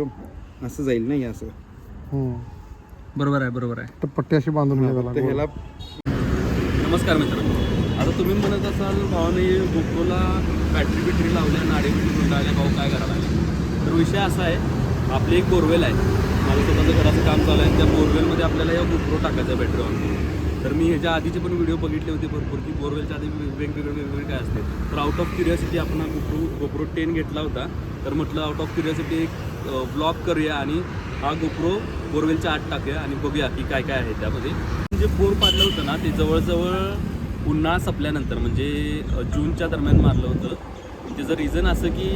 असं जाईल नाही असं? हम्म. बरोबर आहे बरोबर आहे. तर पट्टी अशी बांधून ह्याला नमस्कार मित्रांनो. आता तुम्ही म्हणत असाल भावाने गोप्रोला बॅटरी बिटरी लावल्या नाडी बिटरी गुंडाळल्या भाऊ काय करायला लागले? तर विषय असा आहे आपली एक बोरवेल आहे. माझं स्वतःचं घराचं काम चालू आहे आणि त्या बोरवेलमध्ये आपल्याला या गोप्रो टाकायचा बॅटरी ऑन करून तर मी ह्याच्या आधीचे पण व्हिडिओ बघितले होते भरपूर की बोरवेलच्या आधी वेगवेगळे वेगवेगळे काय असते. तर आउट ऑफ क्युरियासिटी आपण हा गोप्रो गोप्रो टेन घेतला होता. तर म्हटलं आउट ऑफ क्युरियासिटी एक ब्लॉग करूया आणि हा गोप्रो बोरवेलच्या आत टाकूया आणि बघूया की काय काय आहे त्यामध्ये. जे बोर पाडलं होतं ना ते जवळजवळ उन्हाळा संपल्यानंतर म्हणजे जूनच्या दरम्यान मारलं होतं. त्याचं रिझन असं की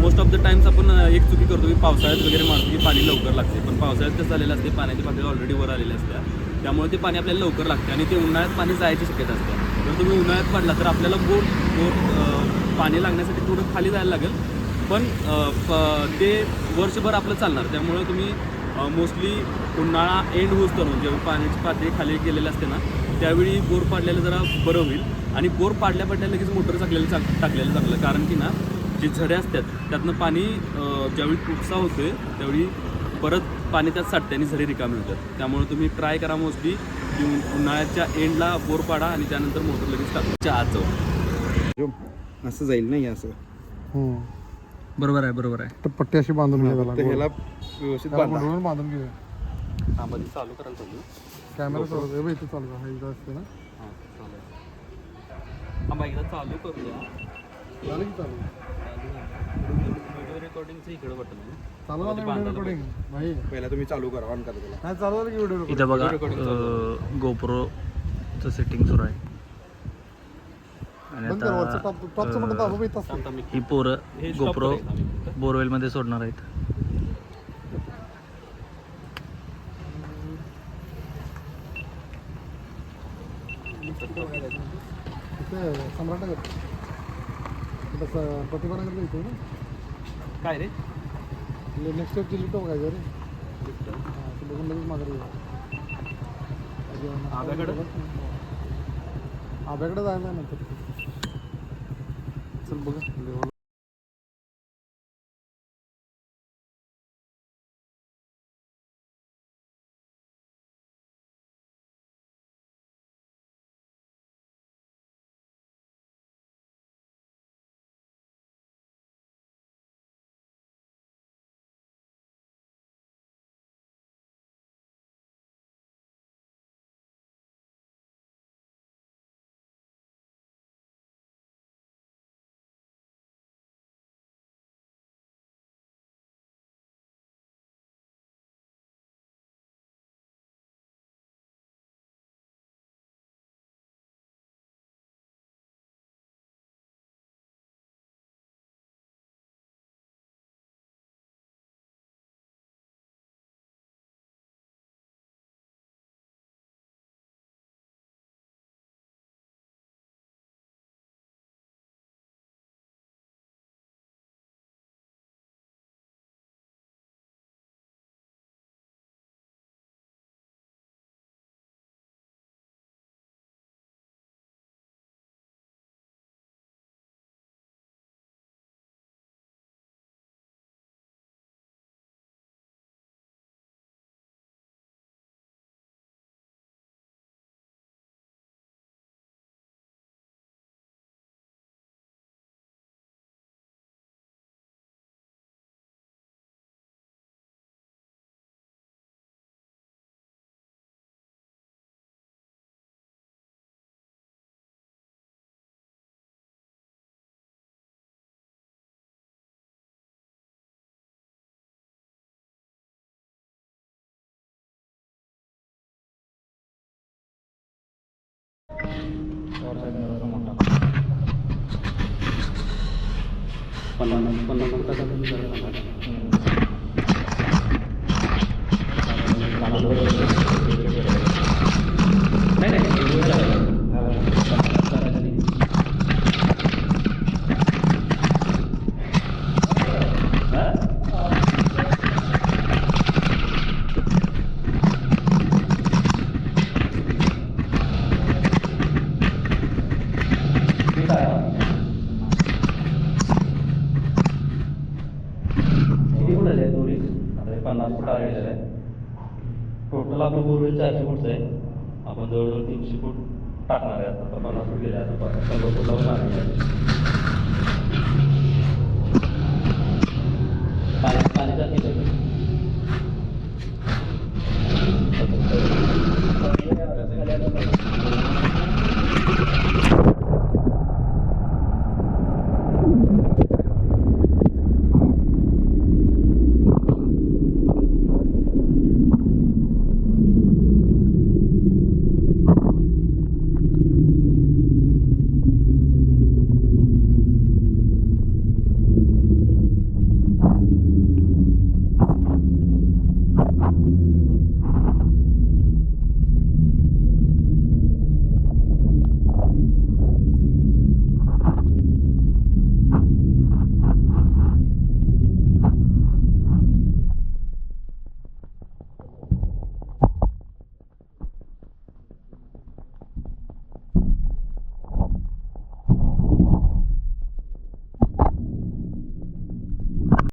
मोस्ट ऑफ द टाइम्स आपण एक चुकी करतो की पावसाळ्यात वगैरे मारतो की पाणी लवकर लागते. पण पावसाळ्यात कसं झालेलं असते पाण्याची पातळी ऑलरेडी वर आलेली असत्या त्यामुळे ते पाणी आपल्याला लवकर लागते आणि ते उन्हाळ्यात पाणी जायची शक्यता असते. जर तुम्ही उन्हाळ्यात पडला तर आपल्याला बोर बोर पाणी लागण्यासाठी थोडं खाली जायला लागेल. पण ते वर्षभर आपलं चालणार. त्यामुळे तुम्ही मोस्टली उन्हाळा एंड होऊस तरुण. जेव्हा पाण्याची पातळी खाली गेलेली असते ना त्यावेळी बोर पाडलेलं जरा बरं होईल. आणि बोर पाडल्या पाडल्या लगेच मोटर टाकलेलं चांग टाकलेलं चांगलं कारण की ना जे झडे असतात त्यातनं पाणी ज्यावेळी उपसा होतोय त्यावेळी परत पाणी त्यात साठते आणि झरे रिकामे होतात. त्यामुळे तुम्ही ट्राय करा मोस्टली की उन- उन्हाळ्याच्या एंडला बोर पाडा आणि त्यानंतर मोटर लगेच टाका. आत जाऊ असं जाईल नाही असं? हम्म. बरोबर आहे बरोबर आहे. तर पट्टी अशी बांधून घ्यायला तर ह्याला व्यवस्थित त्याला बांधा. गुंडळून बांधून घेऊया. हा मध्ये चालू करायला पाहिजे कॅमेरा चालू आहे. बघ इथे चालू आहे. हा इथं असते ना. हां चालेल. हा एकदा चालू करूया. झालं की चालू? व्हिडिओ रेकॉर्डिंगचं इकडे बटन आहे. चालू झालं व्हिडिओ रेकॉर्डिंग? भाई पहिला तुम्ही चालू करा ऑन करा त्याला. नाही चालू झालं की व्हिडिओ रेकॉर्डिंग. इथं बघा गोप्रोचं सेटिंग सुरू आहे आणि बंद कर वरचं आता टॉप टॉपचं बटन दाबा इथं असतं आता मी ही पोरं हे गोप्रो. बोरवेलमध्ये सोडणार आहेत. काय रे? नेक्स्ट स्टेप लिफ्ट बघायचं रे. हां ते बघून लगेच माघारी आब्याकडं? आब्याकडे जायला नंतर चल बघा பன்னெண்டு பன்னெண்டு மட்டும் आता हे पन्नास फूट आलेलं आहे टोटल आपलं बोरवेल चारशे फूटचं आहे आपण जवळजवळ तीनशे फूट टाकणार आहे आता पन्नास फूट गेले आता प- शंभर फूट लावून टाकणार आहे पाणी पाणी टाकी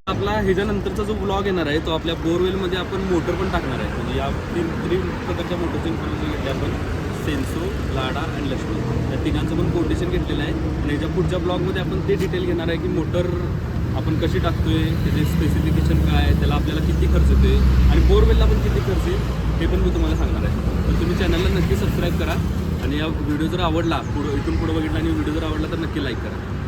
आपला ह्याच्यानंतरचा जो ब्लॉग येणार आहे तो आपल्या बोरवेलमध्ये आपण मोटर पण टाकणार आहे. म्हणजे या तीन तीन प्रकारच्या मोटरची इन्फॉर्मेशन घेतली आपण. सेन्सो लाडा आणि लक्ष्मी या तिघांचं पण कोटेशन घेतलेलं आहे. आणि याच्या पुढच्या ब्लॉगमध्ये आपण ते डिटेल घेणार आहे की मोटर आपण कशी टाकतोय त्याचे स्पेसिफिकेशन काय आहे त्याला आपल्याला किती खर्च येतोय आणि बोरवेलला पण किती खर्च येईल हे पण मी तुम्हाला सांगणार आहे. तर तुम्ही चॅनलला नक्की सबस्क्राईब करा. आणि या व्हिडिओ जर आवडला पुढं इथून पुढं बघितला आणि व्हिडिओ जर आवडला तर नक्की लाईक करा.